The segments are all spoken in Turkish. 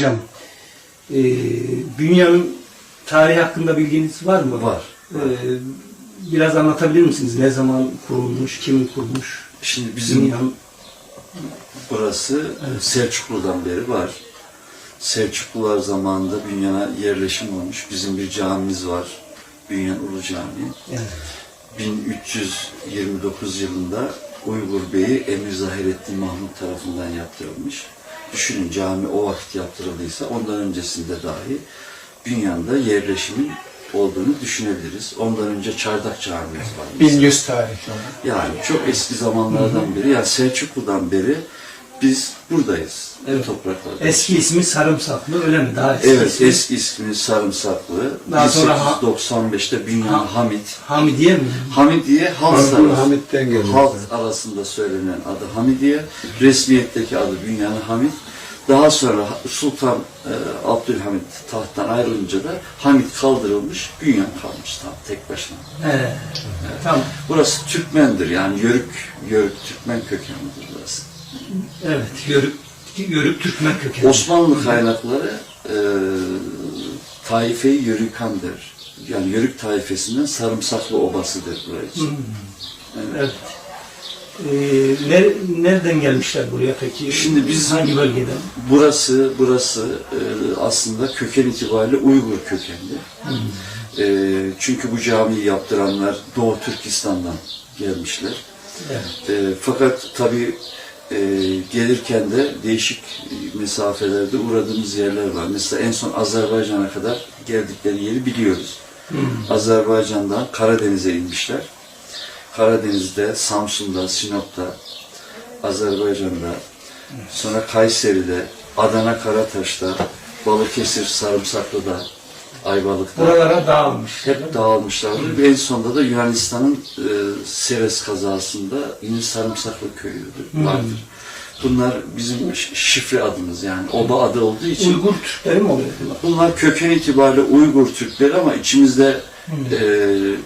hocam, e, dünyanın tarihi hakkında bilginiz var mı? Var. E, biraz anlatabilir misiniz? Ne zaman kurulmuş, kim kurmuş? Şimdi bizim Dünyanın burası Selçuklu'dan beri var. Selçuklular zamanında Bünyan'a yerleşim olmuş. Bizim bir camimiz var. Bünyan Ulu Camii. yani, 1329 yılında Uygur Bey'i Emir Zahirettin Mahmut tarafından yaptırılmış. Düşünün cami o vakit yaptırıldıysa ondan öncesinde dahi Bünyan'da yerleşimin olduğunu düşünebiliriz. Ondan önce Çardak Camimiz var. mesela. 1100 tarihli. Yani çok eski zamanlardan beri, yani Selçuklu'dan beri biz buradayız. Evet. Bu topraklarda. eski ismi Sarımsaklı öyle mi? Daha eski Evet, ismi eski ismi Sarımsaklı. Daha sonra ha- 1895'te Bünyan Ha- Hamit. Hamidiye mi? Hamidiye halk arası- geliyor. halk arasında söylenen adı Hamidiye. Resmiyetteki adı Bünyan Hamit. Daha sonra Sultan e, Abdülhamit tahttan ayrılınca da Hamit kaldırılmış, Bünyan kalmış tam tek başına. He. Tamam. Burası Türkmendir yani Yörük, Yörük Türkmen kökenlidir burası. Evet. Yörük, Yörük Türkmen kökenli. Osmanlı kaynakları e, taifeyi Yörükan'dır. Yani Yörük taifesinden sarımsaklı obasıdır burası için. Evet. Ee, ner- nereden gelmişler buraya peki? Şimdi biz- hangi bölgeden? Burası, burası e, aslında köken itibariyle Uygur kökenli. E, çünkü bu camiyi yaptıranlar Doğu Türkistan'dan gelmişler. Evet. E, fakat tabii e, gelirken de değişik mesafelerde uğradığımız yerler var. Mesela en son Azerbaycan'a kadar geldikleri yeri biliyoruz. Azerbaycan'dan Karadeniz'e inmişler. Karadeniz'de, Samsun'da, Sinop'ta, Azerbaycan'da, sonra Kayseri'de, Adana Karataş'ta, Balıkesir Sarımsaklı'da, Ayvalık'ta Buralara dağılmış. hep dağılmışlardır. Ve en sonunda da Yunanistan'ın e, Seres kazasında yine Sarımsaklı köyü vardır. Bunlar bizim şifre adımız yani oba adı olduğu için. Uygur Türkleri mi oluyor bunlar? Bunlar köken itibariyle Uygur Türkleri ama içimizde e,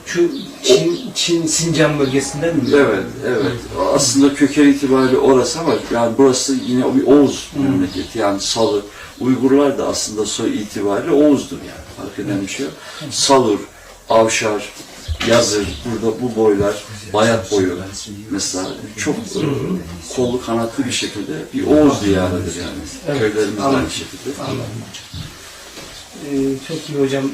Şu Çin, Çin Sincan bölgesinden mi? evet evet aslında köken itibariyle orası ama yani burası yine bir Oğuz memleketi yani Salı. Uygurlar da aslında soy itibariyle Oğuz'dur yani fark eden bir şey yok. Salur, Avşar, Yazır, burada bu boylar, Bayat boyu mesela çok e, kollu kanatlı bir şekilde bir Oğuz diyarıdır yani. Evet, Köylerimiz de anladım. aynı şekilde. Anladım. Ee, çok iyi hocam.